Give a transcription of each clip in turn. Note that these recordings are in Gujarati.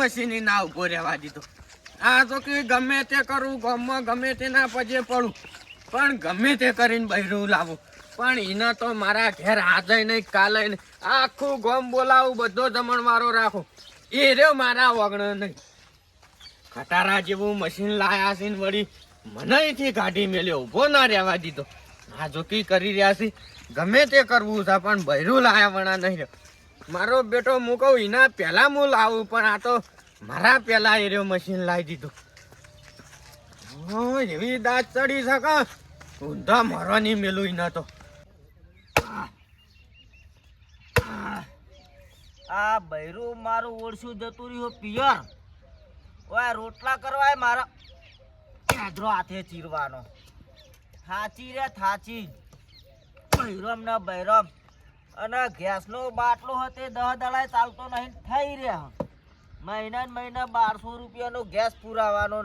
મશીન ના ઊભો રહેવા દીધો. આ તો કે ગમે તે કરું ગામમાં ગમે તે ના પજે પડું. પણ ગમે તે કરીને બૈરું લાવું. પણ એને તો મારા ઘેર આજે નહીં, કાલે નહીં. આખું ગોમ બોલાવું, બધો જમણવારો રાખો. એ રહ્યો મારા વગણ નહીં. ખટારા જેવું મશીન લાયા છે ને વળી મને કાઢી મેલ્યો ઊભો ના રહેવા દીધો. આ જોકી કરી રહ્યા છે, ગમે તે કરવું છે, પણ બૈરું લાયા વણા નહીં રહ્યો. મારો બેટો, હું કહું એના પહેલા હું લાવું, પણ આ તો મારા પહેલા એરિયો મશીન લાવી દીધું. એવી દાંત ચડી શકે ઊંધા નહીં મેલું એના તો. આ બૈરું મારું ઓળશું જતું રહ્યું પિયર. ઓય, રોટલા કરવા મારા. હાદરો હાથે ચીરવાનો. થાચી રે, થાચી. બૈરમ ને બૈરમ. અને ગેસનો બાટલો હતો દહ દડાય ચાલતો નહીં થઈ રહ્યા મહિના ને મહિના બારસો રૂપિયાનો ગેસ પુરાવાનો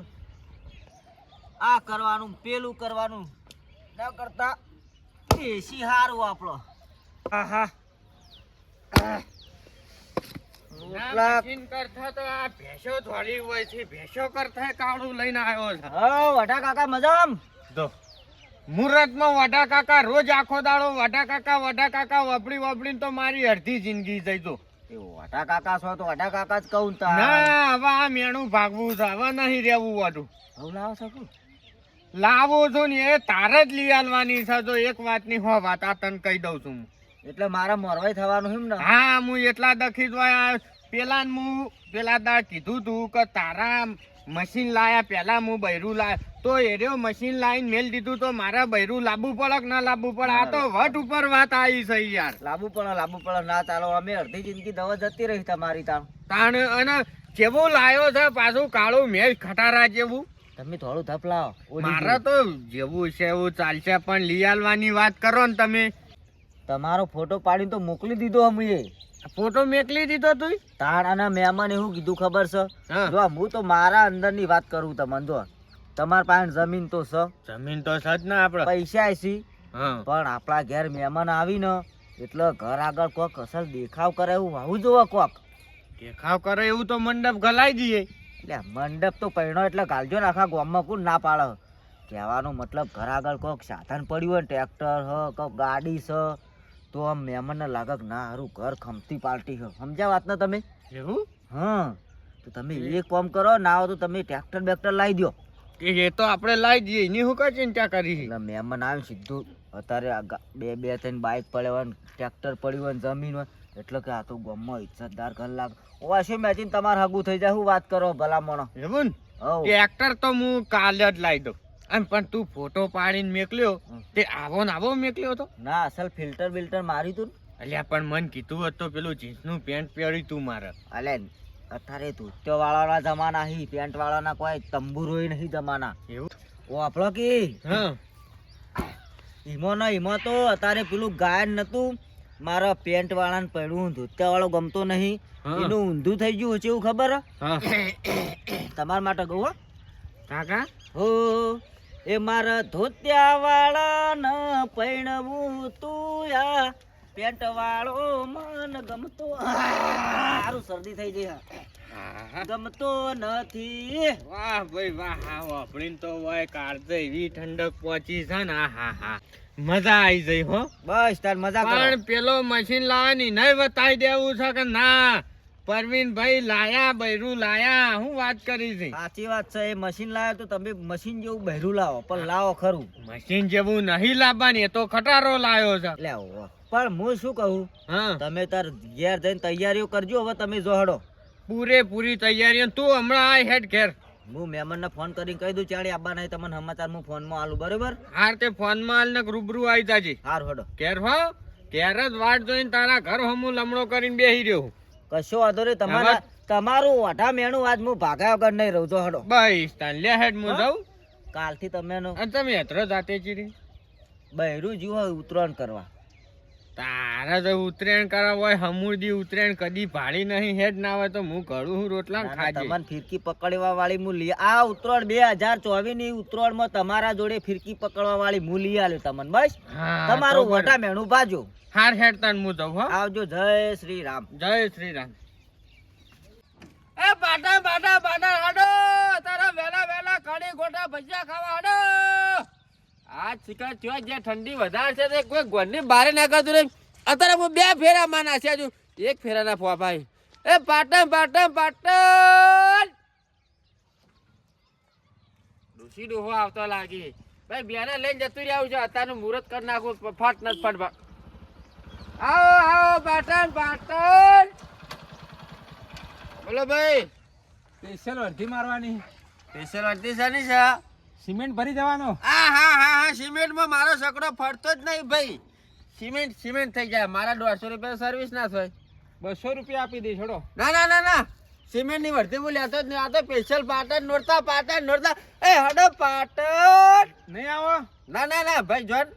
આ કરવાનું પેલું કરવાનું ન. કરતા એસી હારું આપણો. આહા. કરતા તો આ ભેંસો થોડી હોય છે. ભેંસો કરતા કાળું લઈને આવ્યો છે. હા કાકા મજામ? જો. મુહૂર્તમાં વડા કાકા રોજ આખો દાડો વડા કાકા વડા કાકા વપડી વપડીને તો મારી અડધી જિંદગી જઈ તો. એ વડા કાકા છો તો વડા કાકા જ કહું તા ના હવે આ મેણું ભાગવું છે હવે નહીં રહેવું વાડું હવે લાવો શકું લાવો છો ને એ તારે જ લઈ આલવાની છે જો એક વાતની હો વાત આ તને કહી દઉં છું. એટલે મારા મરવાય થવાનું એમ ને? હા હું એટલા દખી જ પેલા હું પેલા દા કીધું તું કે તારા મશીન લાયા પહેલા હું બૈરું લાયા. તો એ રહ્યો મશીન લાવીને મેલ દીધું તો મારા બૈરું લાબુ પડક ના લાબુ પડે આ તો વટ ઉપર વાત આવી છે યાર. લાંબુ પડે લાબુ પડે ના ચાલો અમે અડધી જિંદગી દવા જતી રહી તમારી તાણ. તાણ અને જેવો લાયો છે પાછું કાળું મેલ ખટારા જેવું. તમે થોડું ધપ લાવો મારા મારે તો જેવું છે એવું ચાલશે પણ લઈ આલવાની વાત કરો ને તમે. તમારો ફોટો પાડીને તો મોકલી દીધો અમે ફોટો મેકલી દીધો તું તાણ અને મહેમાન એવું કીધું ખબર છે? જો હું તો મારા અંદરની વાત કરું તમને જો. તમારા પાસે જમીન તો છે. જમીન તો સજ ને આપણે પૈસા છે. પણ આપણા ઘેર મહેમાન આવીને એટલે ઘર આગળ કોક અસલ દેખાવ કરે એવું આવું જોવો કોક. દેખાવ કરે એવું તો મંડપ ગલાઈ જઈએ એટલે મંડપ તો પૈણો એટલે ગાલજો ને આખા ગામમાં કોણ ના પાડે. કહેવાનો મતલબ ઘર આગળ કોક સાધન પડ્યું હોય ટ્રેક્ટર હ કોક ગાડી છે તો આમ મહેમાનને લાગે કે ના હારું ઘર ખમતી પાર્ટી છે સમજ્યા વાત ના તમે? એવું? હા. તો તમે એક કામ કરો ના આવો તો તમે ટ્રેક્ટર બેક્ટર લાવી દો કે એ તો આપણે લાવી દઈએ એની હું કઈ ચિંતા કરી એટલે મહેમાન આવે સીધું અત્યારે બે બે ત્રણ બાઇક પડે હોય ને ટ્રેક્ટર પડ્યું હોય જમીન હોય એટલે કે આ તો ગમો ઇજ્જતદાર ઘર લાગે ઓ શું મેચિંગ તમારે હગું થઈ જાય શું વાત કરો ભલામણો. એવું ને? ટ્રેક્ટર તો હું કાલે જ લાવી દઉં. અને પણ તું ફોટો પાડીને મેકલ્યો તે આવો ને આવો મેકલ્યો તો ના અસલ ફિલ્ટર બિલ્ટર માર્યું તું અલ્યા પણ મન કીધું હતું પેલું જીન્સનું પેન્ટ પહેર્યું તું મારે. અલે અત્યારે ધોત્યો વાળાના જમાના હી પેન્ટ વાળાના કોઈ તંબુરોય નહીં જમાના. એવું? ઓ આપણો કે? ઈમો ના ઈમો તો અત્યારે પેલું ગાયન નતું. મારા પેન્ટ વાળાને પડ્યું ધોત્યા વાળો ગમતો નહીં. એનું ઊંધું થઈ ગયું છે એવું ખબર? હે? તમારા માટે કહું કાકા? હો. એ મારા ધોત્યા વાળા ન પૈણવું તું યા. પેટ વાળો મન ગમતો સારું શરદી થઈ ગઈ. ગમતો નથી. વાહ ભાઈ વાહ વાપરીને તો હોય કાળજે એવી ઠંડક પહોંચી છે ને. આ હા હા મજા આવી જઈ હો. બસ તાર મજા પણ પેલો મશીન લાવવાની નહીં બતાવી દેવું છે કે ના? પરવીનભાઈ લાયા બૈરું લાયા હું વાત કરી છે? સાચી વાત છે એ મશીન લાવ્યો તો તમે મશીન જેવું બહેરું લાવો પણ લાવો ખરું. મશીન જેવું નહીં લાવવાની એ તો ખટારો લાયો છે. લાવો પણ હું શું કહું? હા. તમે તાર ઘેર જઈને તૈયારીઓ કરજો હવે તમે જો હડો. પૂરેપૂરી તૈયારીઓ તું હમણાં આ હેડ ઘેર. હું મહેમાનને ફોન કરીને કહી દઉં ચાલી આબા નહીં તમને સમાચાર હું ફોનમાં આલું બરોબર? હાર તે ફોનમાં હાલ ને રૂબરૂ આવી જાજે. હાર હડો. ઘેર હો ઘેર જ વાટ જોઈને તારા ઘર હમું લમણો કરીને બેહી રહ્યો હું. કશો વાંધો નહીં તમારા તમારું વાઢા મેણું આજ હું ભાગ્યા વગર નહીં રહું જો હડો. બસ તાન લે હેડ હું જાઉં. કાલથી તમે તમે હેતરો જાતે ચીરી બહેરું જીવો ઉતરણ કરવા. તારા તો ઉત્તરાયણ કરવા હોય હમુરદી ઉત્તરાયણ કદી ભાળી નહીં હેડ ના હોય તો હું ઘડું હું રોટલા ખાજે. તમને ફિરકી પકડવા વાળી હું લઈ આ ઉત્તરાયણ બે હજાર ચોવીસની ઉત્તરાયણમાં તમારા જોડે ફિરકી પકડવા વાળી હું લઈ આલ્યો તમને બસ. તમારું. વટા મેણું બાજુ હાર હેડ તન હું જાઉં હો. આવજો જય શ્રી રામ. જય શ્રી રામ. એ બાટા બાટા બાટા હાડો તારા વેલા વેલા કડી ગોટા ભજીયા ખાવા હાડો. આ ચિકન થયો જે ઠંડી વધારે છે તે કોઈ ગોળની બારે ના કરતું નહીં. અત્યારે હું બે ફેરા માં છું એક ફેરા ના ભાઈ. એ પાટણ પાટણ પાટણ! ડોસી ડોહો આવતો લાગી. ભાઈ બેને લઈને જતું રહ્યું છે. અત્યારનું મુહૂર્ત કરી નાખું. ફટ ન ફટ. આવો આવો પાટણ પાટણ! બોલો ભાઈ. સ્પેશિયલ અડધી મારવાની. સ્પેશિયલ અડધી શાની છે? સિમેન્ટ ભરી જવાનો હા હા હા હા સિમેન્ટમાં મારો સકડો ફરતો જ નહીં ભાઈ. સિમેન્ટ સિમેન્ટ થઈ જાય. મારા દોઢસો રૂપિયા સર્વિસ ના થાય. બસો રૂપિયા આપી દે છોડો ના ના ના ના. સિમેન્ટની વર્ધી હું લેતો જ નહીં. આ તો સ્પેશિયલ પાટણ નોરતા પાટણ નોરતા. એ હડો પાટણ. નહીં આવો. ના ના ના ભાઈ જોન.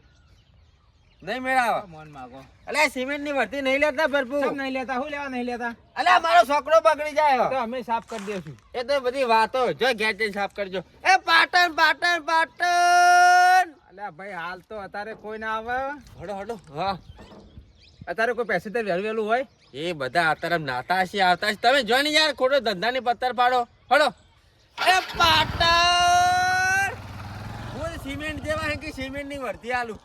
નહીં મેળાવા. મોન માગો. અલે સિમેન્ટની વર્તી નહીં લેતા ભરપૂર. કેમ નહીં લેતા? હું લેવા નહીં લેતા? અલે મારો છોકરો બગડી જાય તો અમે સાફ કરી દેશું. એ તો બધી વાતો. જો ઘેર જઈને સાફ કરજો. એ પાટણ પાટણ પાટણ. અલે ભાઈ હાલ તો અત્યારે કોઈ ના આવે. હડો હડો હા. અત્યારે કોઈ પેસેન્જર વહેલું વહેલું હોય? એ બધા અત્યારે નાતા છે આવતા છે. તમે જો ને યાર ખોટો ધંધાની પત્તર પાડો. હડો અરે પાટણ. હું સિમેન્ટ જેવા હે કે સિમેન્ટની વર્તી આલું?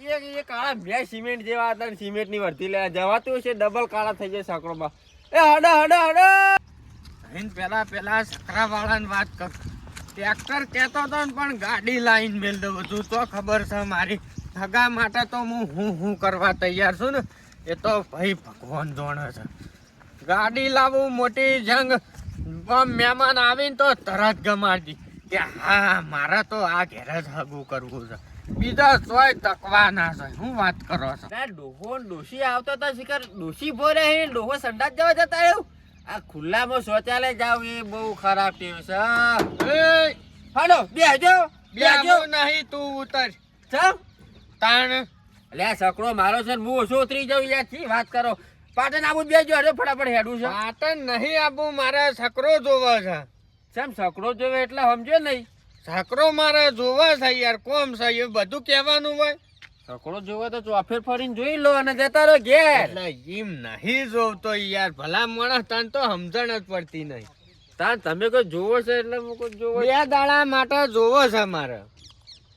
એ કાળા બે સિમેન્ટ જેવા હતા સિમેન્ટની વર્તી લેવા જવાતું છે ડબલ કાળા થઈ જાય સાંકળોમાં એ હડો હડો હડો! અહીં પેલા પેલા સકરા વાળાની વાત કર. ટ્રેક્ટર કહેતો હતો ને પણ ગાડી લાઈન મેલ દઉં બધું, તો ખબર છે મારી. સગા માટે તો હું હું હું કરવા તૈયાર છું ને, એ તો ભાઈ ભગવાન જોણે છે. ગાડી લાવું મોટી જંગ. મહેમાન આવીને તો તરત ગમાડી કે, હા, મારે તો આ ઘેર જ હગું કરવું છે. બીજા સોય તકવા ના છે. હું વાત કરો છો? ડોહો ને ડોશી આવતો તો શિખર ડોશી ભોરે હે ડોહો સંડાસ જવા જતા રહ્યું? આ ખુલ્લામાં શૌચાલય જાવ એ બહુ ખરાબ ટેવ છે. એ! હાલો બેહજો બેહજો નહીં તું ઉતર. ચમ? તાણ. આ સકડો મારો છે ને હું ઓછો ઉતરી જાઉં યારથી વાત કરો? પાટણ આબુ બેજો હડો ફટાફટ હેડું છે. પાટણ નહીં આબુ મારે સકરો જોવો છે ચમ સકડો જોવે એટલે સમજો નહીં? સકરો મારે જોવા છે યાર કોમ છે એ બધું કહેવાનું હોય. સકડો જોવા તો ચોફેર ફરીને જોઈ લો અને જતા રહો ઘેર. એટલે એમ નહીં જોવતો યાર ભલા માણસ તન તો સમજણ જ પડતી નહીં. તાન તમે કોઈ જોવો છે એટલે હું કોઈ જોવો બે દાડા માટે જોવો છે મારે.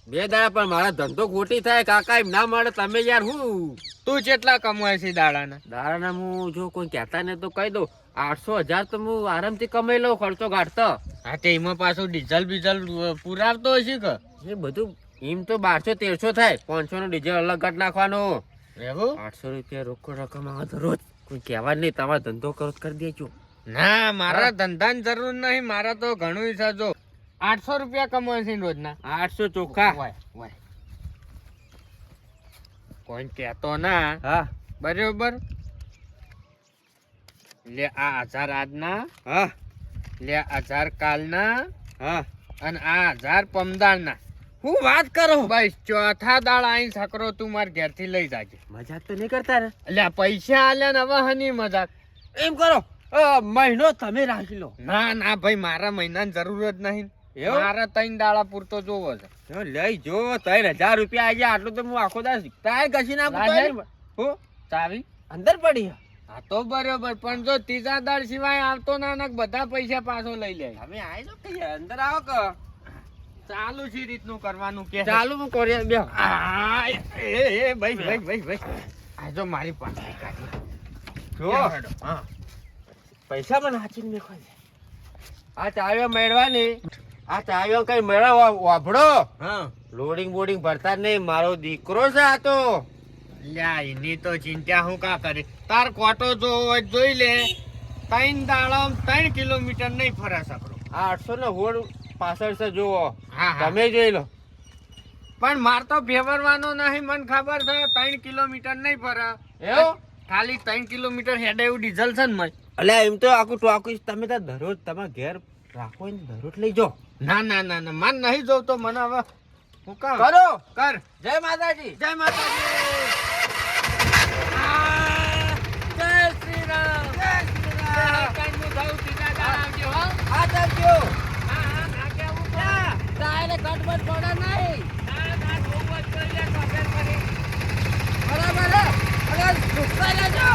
બે દાડા પણ મારા ધંધો ખોટી થાય કાકા એમ ના મળે તમે યાર હું? તું કેટલા કમાય છે દાડાના? દાડાના હું જો કોઈ કહેતા ને તો કહી દઉં. આઠસો હજાર તો હું આરામથી કમાઈ લઉં ખર્ચો કાઢતો હા તે એમાં પાછું ડીઝલ બીઝલ પુરાવતો હશે કે? એ બધું એમ તો બારસો તેરસો થાય પાંચસો નું ડીઝલ અલગ કાઢ નાખવાનું. એવું? આઠસો રૂપિયા રોકડ રકમ આવે તો રોજ. કોઈ કહેવા નહીં તમારો ધંધો કરો કરી દેજો ના મારા ધંધાની જરૂર નહીં મારા તો ઘણું છે જો. આઠસો રૂપિયા કમાય છે રોજના? આઠસો ચોખ્ખા. કોઈ કહેતો ના. હા. બરોબર? લે આ હજાર આજના હા. લે હજાર કાલના હા. અને આ હજાર પમદાળના. હું વાત કરો? બસ ચોથા દાળ આઈ સકરો તું માર ઘેરથી લઈ જાજે. મજાક તો નહીં કરતા ને? એટલે પૈસા આલ્યા ને હવે હની મજાક. એમ કરો. મહિનો તમે રાખી લો. ના ના ભાઈ મારા મહિનાની જરૂર જ નહીં મારા ત્રણ દાડા પૂરતો જોવો છે. લઈ જો ત્રણ હજાર રૂપિયા આવી જાય આટલું તો હું આખો દાસ તાય કશી નાખું હું? ચાવી અંદર પડી હા તો બરોબર પણ જો ત્રીજા દાળ સિવાય આવતો ના ના બધા પૈસા પાછો લઈ લે. તમે આવી જો કઈ અંદર આવો કે. ચાલુ છે રીતનું કરવાનું કે. ચાલુ હું કરી બે એ એ ભાઈ ભાઈ ભાઈ ભાઈ. આ જો મારી પાસે જો. હા. પૈસા પણ હાચીને મેખો છે. આ ચાવ્યો મેળવાની. આ ચાવ્યો કઈ મેળવવા વાભડો હા. લોડિંગ બોડિંગ ભરતા નહીં. મારો દીકરો છે આ તો. લ્યા એની તો ચિંતા હું કા કરી? તાર કોટો જો હોય જોઈ લે. ત્રણ દાડા ત્રણ કિલોમીટર નહીં ફરા શકરો આ આઠસો ને હોડ પાછળ છે જુઓ. તમે જોઈ લો. પણ માર તો ભેવરવાનો નહીં મને ખબર છે ત્રણ કિલોમીટર નહીં ફરે એવું? ખાલી ત્રણ કિલોમીટર હેડે એવું ડીઝલ છે ને મય એટલે એમ તો આખું ટોકું તમે તો દરરોજ તમે ઘેર રાખો ને દરરોજ લઈ જાઓ. ના ના ના ના મન નહીં જોવ તો મને હવે હું કામ? કરો. કર. જય માતાજી. જય માતાજી જય શ્રી રામ જય શ્રી રામ કઈ હું જાઉં સીધા દાડા આવજો હો હા આવજો હા હા નાકે હું તારે કટબટ પડે નહીં ના ના બહુ જ જોઈએ કફેર કરી બરાબર હે અરે ગુસ્સા લેજો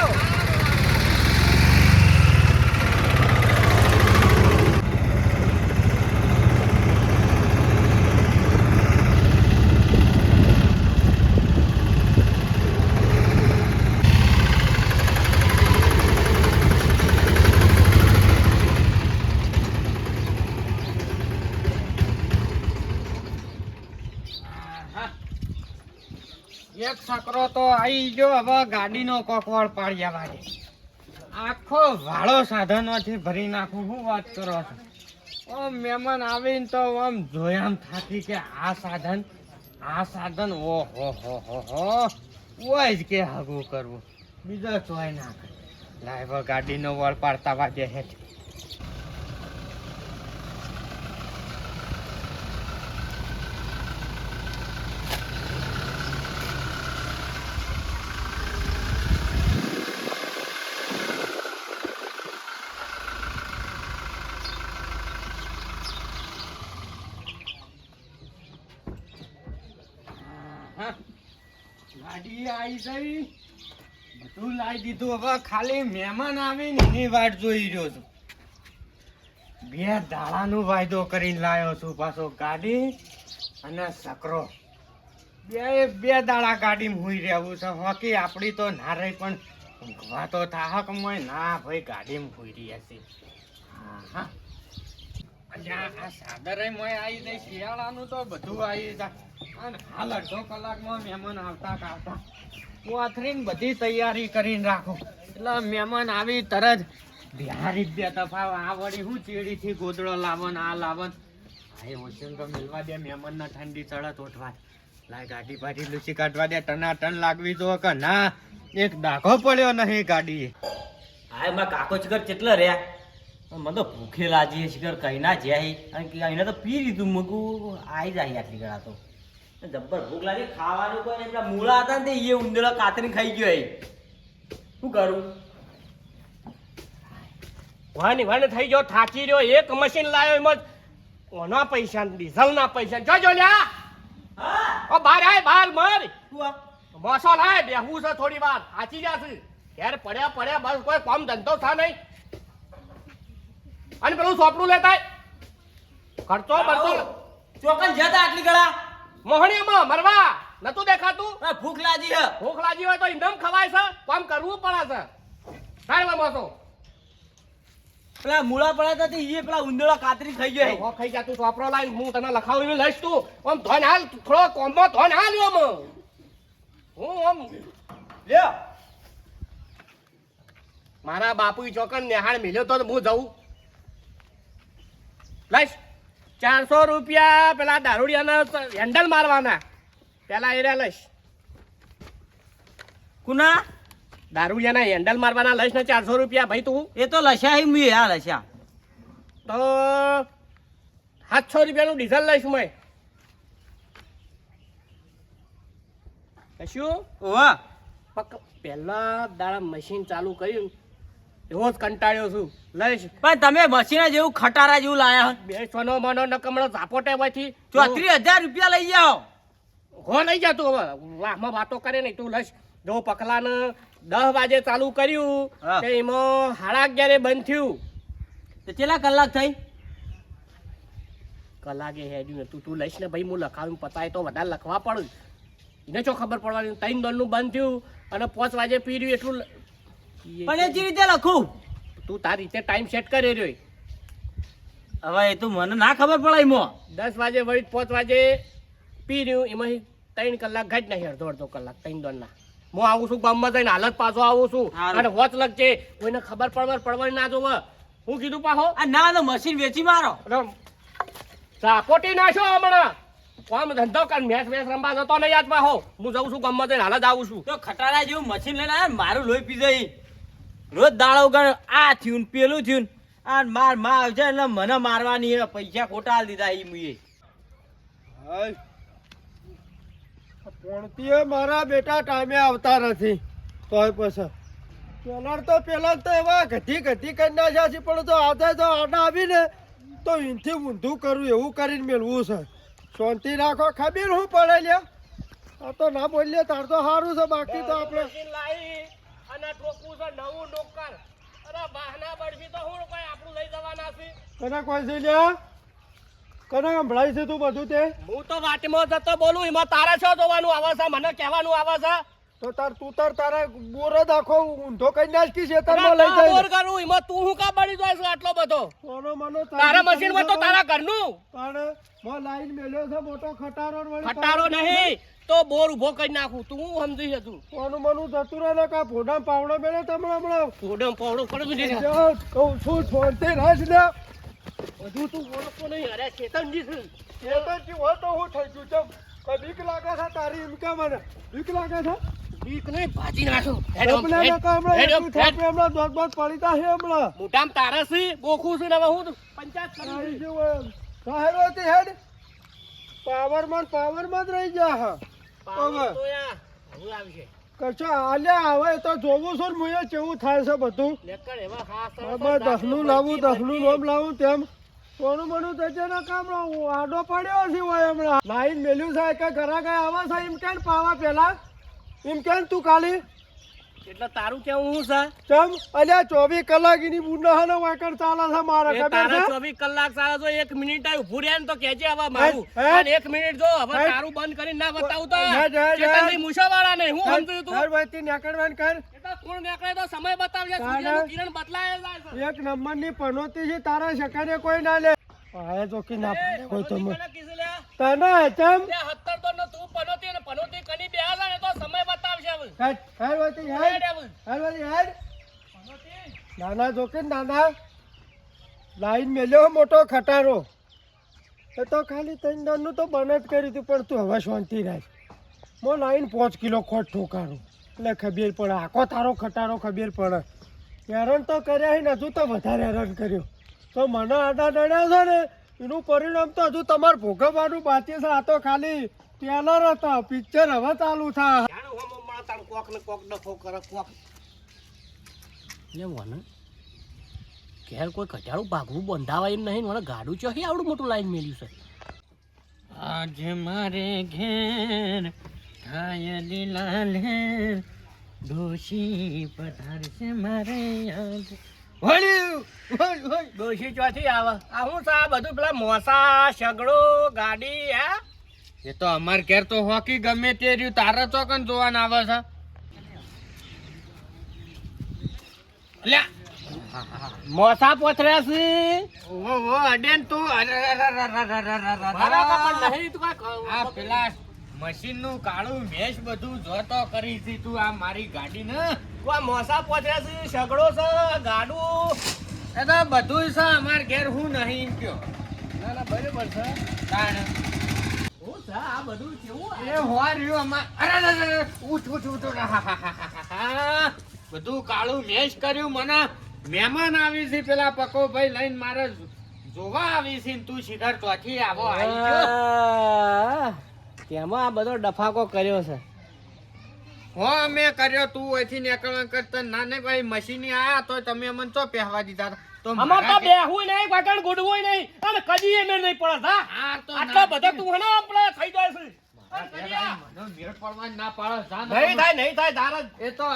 એક છકરો તો આવી ગયો, હવે ગાડીનો કોકવાળ પાડ્યા વાગે આખો વાળો સાધનોથી ભરી નાખું, હું વાત કરો છો? ઓમ મહેમાન આવીને તો આમ જોયામ થાકી કે આ સાધન આ સાધન ઓ હો હો હો હો ઓય જ કે હગું કરવું. બીજો ચોય ના કરે. લાઈવ ગાડીનો વળ પાડતા વાગે હેઠ હા. ગાડી આવી બધું લાવી દીધું. હવે ખાલી મહેમાન આવીને એની વાટ જોઈ રહ્યો છું. બે દાડાનો વાયદો કરીને લાવ્યો છું. પાછો ગાડી અને સકરો. બે બે દાડા ગાડીમાં હુઈ રહેવું છે. હોકી આપણી તો ના રહી પણ તો થાહક મોય ના ભાઈ, ગાડીમાં હુઈ રહ્યા છે. હા હા આ સાદરે મોય આવી જાય શિયાળાનું તો બધું આવી જાય અને હાલ અડધો કલાકમાં મહેમાન આવતા આવતા કોથરીને બધી તૈયારી કરીને રાખો. એટલે મહેમાન આવી તરત બિહારી બે તફાવ આ વળી હું ચેડીથી ગોદડો લાવો ને આ લાવન. હા એ હોશિયાર તો મિલવા દે, મહેમાનને ઠંડી ચડત ઓઠવા લાય ગાડી પાટી લૂસી કાઢવા દે ટના ટન લાગવી જો કે ના, એક ડાઘો પડ્યો નહીં ગાડી હા એમાં કાકો ચગર કેટલા રહ્યા? મને તો ભૂખે લાજી શિખર કઈ ના જ્યાં અને એને તો પી લીધું મગું આવી જાય આટલી ગળા તો. જબ્બર ભૂખ લાગી ખાવાનું કોઈ નહીં. પેલા મૂળા હતા ને તે એ ઉંદરડા કાતરી ખાઈ ગયો એ. શું કરું? વાની વાને થઈ ગયો થાકી રહ્યો એક મશીન લાવ્યો એમાં કોના પૈસા ને ડીઝલના પૈસા? જોજો લ્યા. ઓ બાર આય બાર મર? મોસો લાય બેહું છે થોડી વાર. સાચી જશે ઘેર પડ્યા પડ્યા બસ કોઈ કામ ધંધો થા નહીં. અને પેલું સોપડું લેતા. ખર્ચો બરતો ચોકન જતા આટલી ગળા મોહણીમાં મરવા. નતું દેખાતું? ભૂખ લાગી હે ભૂખ લાગી હોય તો ઇંધમ ખવાય છે. કામ કરવું પડે છે. તારે મોસો પેલા મૂળા પડ્યા હતા એ પેલા ઉંદરડા કાતરી થઈ ગયો. હો ખાઈ જા તું સોપરો લાઈ હું તને લખાવીને લઈશ તું. આમ ધોન હાલ થોડો કોમમાં ધોન હાલ આમ હું આમ લે મારા બાપુ ચોકન નિહાળ મિલ્યો તો હું જઉં. લઈશ. ચારસો રૂપિયા પેલા દારૂડિયાના હેન્ડલ મારવાના. પેલા એ લઈશ. કુના? દારૂડિયાના હેન્ડલ મારવાના લઈશ ને ચારસો રૂપિયા. ભાઈ તું? એ તો લસ્યા મેં હા લસ્યા. તો સાતસો રૂપિયાનું ડીઝલ લઈશ મેં શું ઓવા. પક પહેલા દાડા મશીન ચાલુ કર્યું. એવો જ કંટાળ્યો છું. લઈશ. પણ તમે મશીના જેવું ખટારા જેવું લાયા બે સોનો મનો નકમણો ઝાપોટે પછી ચોત્રીસ હજાર રૂપિયા લઈ જાઓ હો. લઈ જા તું હવે. વાહમાં વાતો કરે નહીં તું લઈશ. જો પકલાને દસ વાગે ચાલુ કર્યું. તે એમાં સાડા અગિયારે બંધ થયું. તો કેટલા કલાક થઈ? કલાકે હેડ્યું તું તું લઈશ ને ભાઈ હું લખાવું પતાય તો વધારે લખવા પડે. એને શું ખબર પડવાની? ત્રણ દોડનું બંધ થયું અને પાંચ વાગે પીર્યું એટલું પણ એ જે રીતે લખું. તું તારી રીતે ટાઈમ સેટ કરી રહ્યો હવે એ તો મને ના ખબર પડે એમાં દસ વાગે વળી પાંચ વાગે પી રહ્યું એમાં ત્રણ કલાક ઘટ નહીં અડધો અડધો કલાક ત્રણ દોડના હું આવું છું ગામમાં જઈને હાલત પાછો આવું છું. અને વોચ લગજે કોઈને ખબર પડવા પડવાની ના જોવે. હું કીધું આ ના ના મશીન વેચી મારો. સાપોટી નાખો હમણાં. કોમ ધંધો કર મેચ મેચ રમવા જતો નહીં યાદ પાછો હું જઉં છું ગામમાં જઈને હાલત આવું છું. તો ખટારા જેવું મશીન લઈને મારું લોહી પી જાય. રોજ દાડો ગણ આ થયું ને પેલું થયું આ મારમાં આવશે એટલે મને મારવાની હે. પૈસા ખોટા દીધા ઈ મુએ. પોણતી મારા બેટા ટાઈમે આવતા નથી. તોય પછી. પેલા તો પેલા તો એવા ઘટી ઘટી કરી નાખ્યા છે પણ તો આજે તો આડા આવીને તો ઈનથી ઊંધું કરવું એવું કરીને મેળવું છે. શાંતિ રાખો ખબીર હું પડે લ્યા. આ તો ના બોલીએ તાર તો સારું છે બાકી તો આપણે લાવી ટોકવું છે નવું નોકર અરે બહાના બળવી તો હું કોઈ આપણું લઈ જવાના છે? કને કોઈ છે લ્યા? કને સંભળાય છે તું બધું તે? હું તો વાટમાં જતો બોલું એમાં તારે છો જોવાનું આવે છે? મને કહેવાનું આવે છે? તો તાર તું તાર તારા જ આખો ઊંધો કઈ નાખી છે તારમાં લઈ જાય બોર કરું એમાં તું હું કા બળી જાય આટલો બધો? કોનો મનો તારા મશીનમાં તો તારા ઘરનું. પણ મો લાઈન મેલ્યો છે મોટો ખટારો વળી ખટારો નહીં તો બોર ઊભો કરી નાખું. તું હું સમજી છે તું કોનું મનું જતું રહે કા ફોડા પાવડો મેલે તમને હમણાં? પોડમ પાવડો દીધી જા, કહું છું છોડતે રાજ ને. બધું તું ઓળખતો નહીં. અરે ચેતનજી છે. ચેતનજી હોય તો હું થઈ ગયું. ચમ બીક લાગે છે તારી એમ કે મને? બીક લાગે છે? બીક ભાજી નાખો? હેડ ઓમ, સપના હેડ, ના હમણાં. હેડ ઓમ, એટલું હેડ. થાપે હમણાં દોત દોત પડી તા છે હમણાં. મોટામાં તારા છે ગોખું છે ને હવે હું પંચાયત કરી તારી દઈશ. હેડ પાવરમાં પાવરમાં જ રહી ગયા હા. પાવર તો યા, હવે આવશે. કશો આલ્યા આવે તો જોવું છું ને મુએ કેવું થાય છે બધું. દસનું લાવું દસનું રોમ નોમ લાવું તેમ. સોનું મનું થશે ને કામ આડો પડ્યો છે હોય હમણાં. લાઈન મેલ્યું છે કે ઘરા ગયા આવા છે એમ કેમ પાવા પેલા. એમ કેમ તું કાલી એટલે તારું કેવું હું છે ચમ અલ્યા ચોવીસ કલાક એની બુના ને વાકર ચાલે છે મારા ખબર છે ચોવીસ કલાક ચાલે તો એક મિનિટ આ ઉભું રહે તો કેજે હવે મારું. અને એક મિનિટ જો હવે. તારું બંધ કરીને ના બતાવું તો ચેતનભાઈ હેડ. મૂછાવાળા હું સમજ્યું તું હર વખતે નીકળવાનું કર કોણ નીકળે તો સમય બતાવજે. સૂર્યનું કિરણ બદલાય જાય છે એક નંબરની પનોતી છે તારા શકાને કોઈ ના લે પાયા કે ના કોઈ તમે તને લે, હત્તર તો ન તું પનોતી ને પનોતી કની બે હાલા ને તો સમય બતાવશે હવે. હેડ હેડ વખતે હેડ. હેડ હવે. હેડ નાના જો જોકે નાના. લાઈન મેલ્યો મોટો ખટારો. એ તો ખાલી ત્રણ દરનું તો બને જ કર્યું હતું પણ તું હવે શાંતિ રાખ. મો લાઈન પાંચ કિલો ખોટ ઠોકારું. એટલે ખબીર પડે. આખો તારો ખટારો ખબીર પડે. હેરાન તો કર્યા ને હજુ તો વધારે હેરાન કર્યું. તો મને આડા નડ્યા છે ને એનું પરિણામ તો હજુ તમારે ભોગવવાનું બાકી છે. આ તો ખાલી ટ્રેલર હતા. પિક્ચર હવે ચાલુ હોમ કોક ને કોક ડફો કરે કોક. મને ઘેર કોઈ કચાળું ભાગવું બંધાવાય એમ નહીં. મને ગાડું ચોહી આવડું મોટું લાઈન મેલ્યું છે. આજે મારે ઘેર થાય લીલા લેર ડોશી પધારશે મારે યાદ મોસા સગડો છે ઓ ઓ તું પેલા મશીનનું કાળું મેશ બધું જોતો કરી તું આ મારી ગાડી ને મોસા પોથર્યા છે સગડો છે ગાડું? એ તો બધું છે અમાર ઘેર હું નહીં કયો ના ના બરાબર છે. તાણ. હું છે આ બધું કેવું? એ હોવા રહ્યું અમાર. અરે અરે, અરે અરે, ઉઠ ઉઠ ઉઠ ઉઠ. બધું કાળું મેશ કર્યું. મને મહેમાન આવી છે પેલા પકો ભાઈ લઈને મારે જોવા આવી છે તું શિખર ચોથી આવો આવી ગયો. આ બધો ડફાકો કર્યો છે? હો મેં કર્યો તું અહીંથી નીકળવા કરતા ના ને ભાઈ મશીની આયા તો તમે મને તો પહેવા દીધા તો અમાર તો બેહું નહીં વાગણ ગુડવું નહીં અને કદી એમ નહીં પડે હા? તો આટલા બધા તું હણા આપણે થઈ જાય છે. તો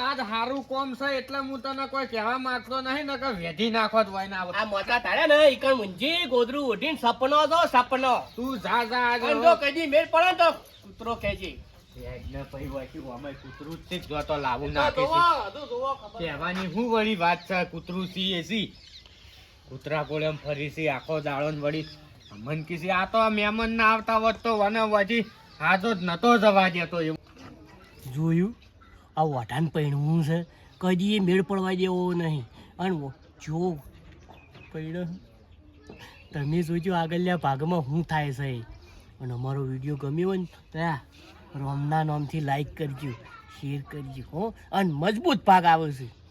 કોમ છે એટલે હું તને કોઈ કહેવા માંગતો નહીં વેધી નાખો ના આ મોટા તારે ને ઈકણ મુંજી ગોદરું ઉઠીને સપનો તું જા જા કદી મેળ પડે તો કૂતરો અમે કૂતરું જ છે જ જો તો લાવું તો નાખે જોવો, છે હજુ જોવો ખબર. કહેવાની હું વળી વાત છે કૂતરું સી એ સી? કૂતરા કોળે ફરી છે આખો દાડો વળી મન કીધી આ તો મહેમાન ના આવતા હોત તો વને વધી હાજો જ નતો જવા દેતો એવું. જોયું? આ વટાણ પૈણવું છે. કદી એ મેળ પડવા દેવો નહીં. અને જો પૈણ તમે જોજો આગળના ભાગમાં શું થાય છે અને અમારો વીડિયો ગમ્યો હોય ને તો આ રોમના નામથી લાઈક કરજો શેર કરજો હો. અને મજબૂત પાક આવે છે.